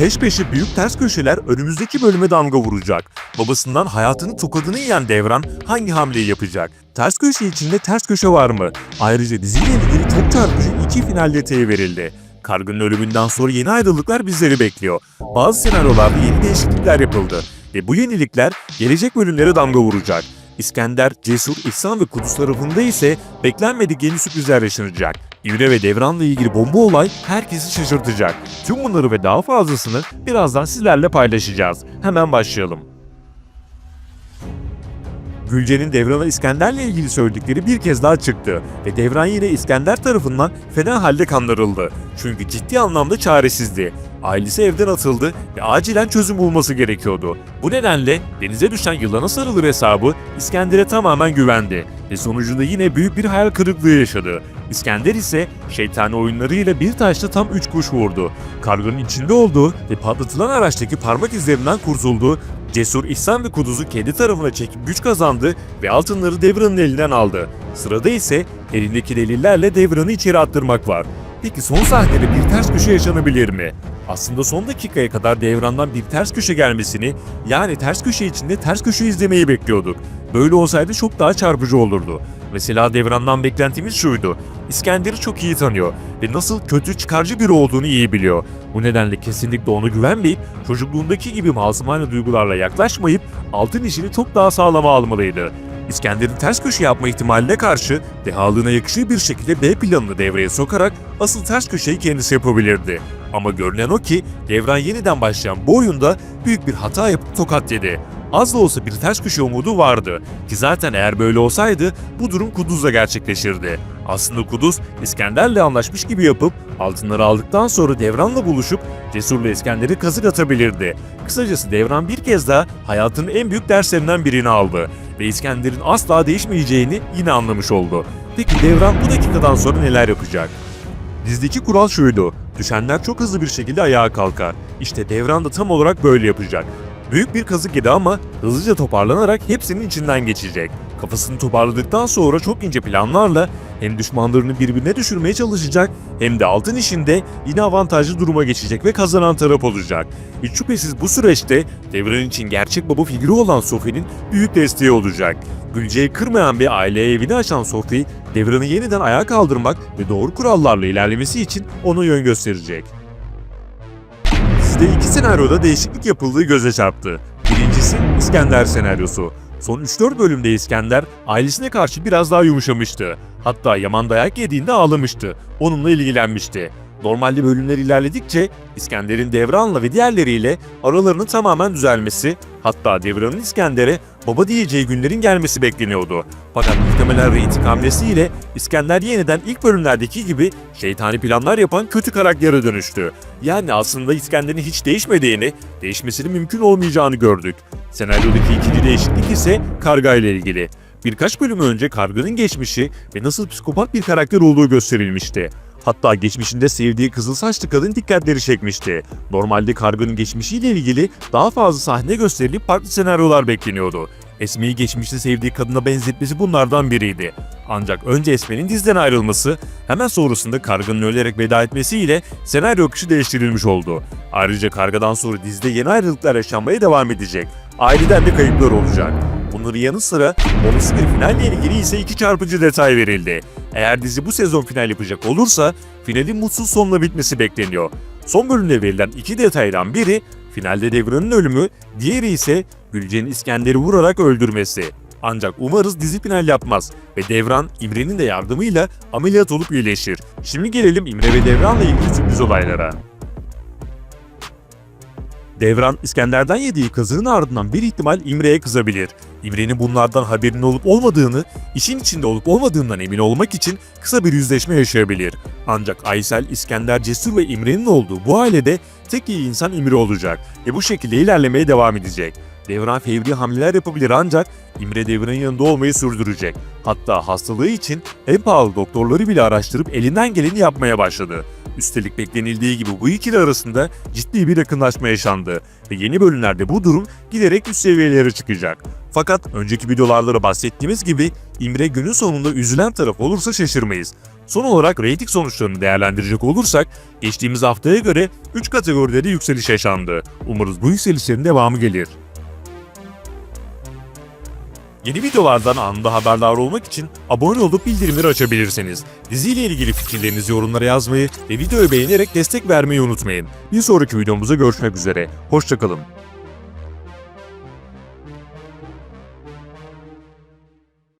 peş peşe büyük ters köşeler önümüzdeki bölüme damga vuracak. Babasından hayatını tokadını yiyen Devran hangi hamleyi yapacak? Ters köşe içinde ters köşe var mı? Ayrıca diziyle ilgili çok çarpıcı iki final detayı verildi. Kargının ölümünden sonra yeni ayrılıklar bizleri bekliyor. Bazı senaryolarda yeni değişiklikler yapıldı. Ve bu yenilikler gelecek bölümlere damga vuracak. İskender, Cesur, İhsan ve Kudüs tarafında ise beklenmedik yeni sürprizler yaşanacak. İvre ve Devran'la ilgili bomba olay herkesi şaşırtacak. Tüm bunları ve daha fazlasını birazdan sizlerle paylaşacağız. Hemen başlayalım. Gülce'nin Devran'a İskender'le ilgili söyledikleri bir kez daha çıktı ve Devran yine İskender tarafından fena halde kandırıldı. Çünkü ciddi anlamda çaresizdi. Ailesi evden atıldı ve acilen çözüm bulması gerekiyordu. Bu nedenle denize düşen yılana sarılır hesabı İskender'e tamamen güvendi ve sonucunda yine büyük bir hayal kırıklığı yaşadı. İskender ise şeytani oyunlarıyla bir taşla tam üç kuş vurdu. Kargonun içinde olduğu ve patlatılan araçtaki parmak izlerinden kurtuldu Cesur İhsan ve Kuduz'u kendi tarafına çekip güç kazandı ve altınları Devran'ın elinden aldı. Sırada ise elindeki delillerle Devran'ı içeri attırmak var. Peki son sahnede bir ters köşe yaşanabilir mi? Aslında son dakikaya kadar Devran'dan bir ters köşe gelmesini, yani ters köşe içinde ters köşe izlemeyi bekliyorduk. Böyle olsaydı çok daha çarpıcı olurdu. Mesela Devran'dan beklentimiz şuydu. İskender'i çok iyi tanıyor ve nasıl kötü çıkarcı biri olduğunu iyi biliyor. Bu nedenle kesinlikle ona güvenmeyip çocukluğundaki gibi masumane duygularla yaklaşmayıp altın işini çok daha sağlama almalıydı. İskender'in ters köşe yapma ihtimaline karşı dehalığına yakışır bir şekilde B planını devreye sokarak asıl ters köşeyi kendisi yapabilirdi. Ama görünen o ki Devran yeniden başlayan bu oyunda büyük bir hata yapıp tokat yedi. Az da olsa bir ters köşe umudu vardı ki zaten eğer böyle olsaydı bu durum Kuduz'la gerçekleşirdi. Aslında Kuduz İskender'le anlaşmış gibi yapıp altınları aldıktan sonra Devran'la buluşup Cesur'la İskender'i kazık atabilirdi. Kısacası Devran bir kez daha hayatının en büyük derslerinden birini aldı ve İskender'in asla değişmeyeceğini yine anlamış oldu. Peki Devran bu dakikadan sonra neler yapacak? Dizdeki kural şuydu. Düşenler çok hızlı bir şekilde ayağa kalkar. İşte Devran da tam olarak böyle yapacak. Büyük bir kazık yedi ama hızlıca toparlanarak hepsinin içinden geçecek. Kafasını toparladıktan sonra çok ince planlarla hem düşmanlarını birbirine düşürmeye çalışacak hem de altın işinde yine avantajlı duruma geçecek ve kazanan taraf olacak. Hiç şüphesiz bu süreçte Devran için gerçek baba figürü olan Sophie'nin büyük desteği olacak. Gülce'yi kırmayan bir aileye evini açan Sophie, Devran'ı yeniden ayağa kaldırmak ve doğru kurallarla ilerlemesi için ona yön gösterecek. Dizide iki senaryoda değişiklik yapıldığı göze çarptı. Birincisi İskender senaryosu. Son 3-4 bölümde İskender ailesine karşı biraz daha yumuşamıştı. Hatta Yaman dayak yediğinde ağlamıştı. Onunla ilgilenmişti. Normalde bölümler ilerledikçe İskender'in Devran'la ve diğerleriyle aralarının tamamen düzelmesi, hatta Devran'ın İskender'e baba diyeceği günlerin gelmesi bekleniyordu. Fakat muhtemelen reyting hamlesiyle İskender yeniden ilk bölümlerdeki gibi şeytani planlar yapan kötü karaktere dönüştü. Yani aslında İskender'in hiç değişmediğini, değişmesinin mümkün olmayacağını gördük. Senaryodaki ikinci değişiklik ise Karga ile ilgili. Birkaç bölüm önce Karga'nın geçmişi ve nasıl psikopat bir karakter olduğu gösterilmişti. Hatta geçmişinde sevdiği kızıl saçlı kadın dikkatleri çekmişti. Normalde Karga'nın geçmişiyle ilgili daha fazla sahne gösterilip farklı senaryolar bekleniyordu. Esme'yi geçmişte sevdiği kadına benzetmesi bunlardan biriydi. Ancak önce Esme'nin dizden ayrılması, hemen sonrasında Karga'nın ölerek veda etmesiyle senaryo akışı değiştirilmiş oldu. Ayrıca Karga'dan sonra dizide yeni ayrılıklar yaşanmaya devam edecek. Aileden de kayıplar olacak. Bunların yanı sıra olası bir finalle ilgili ise iki çarpıcı detay verildi. Eğer dizi bu sezon final yapacak olursa finalin mutsuz sonla bitmesi bekleniyor. Son bölümde verilen iki detaydan biri finalde Devran'ın ölümü, diğeri ise Gülce'nin İskender'i vurarak öldürmesi. Ancak umarız dizi final yapmaz ve Devran İmre'nin de yardımıyla ameliyat olup iyileşir. Şimdi gelelim İmre ve Devran'la ilgili sürpriz olaylara. Devran İskender'den yediği kazığın ardından bir ihtimal İmre'ye kızabilir. İmre'nin bunlardan haberinin olup olmadığını, işin içinde olup olmadığından emin olmak için kısa bir yüzleşme yaşayabilir. Ancak Aysel, İskender, Cesur ve İmre'nin olduğu bu ailede tek iyi insan İmre olacak ve bu şekilde ilerlemeye devam edecek. Devran fevri hamleler yapabilir ancak İmre Devran'ın yanında olmayı sürdürecek. Hatta hastalığı için en pahalı doktorları bile araştırıp elinden geleni yapmaya başladı. Üstelik beklenildiği gibi bu ikili arasında ciddi bir yakınlaşma yaşandı ve yeni bölümlerde bu durum giderek üst seviyelere çıkacak. Fakat önceki videolarda bahsettiğimiz gibi İmre günün sonunda üzülen taraf olursa şaşırmayız. Son olarak reyting sonuçlarını değerlendirecek olursak, geçtiğimiz haftaya göre 3 kategoride de yükseliş yaşandı. Umarız bu yükselişlerin devamı gelir. Yeni videolardan anında haberdar olmak için abone olup bildirimleri açabilirsiniz. Diziyle ilgili fikirlerinizi yorumlara yazmayı ve videoyu beğenerek destek vermeyi unutmayın. Bir sonraki videomuzda görüşmek üzere. Hoşçakalın.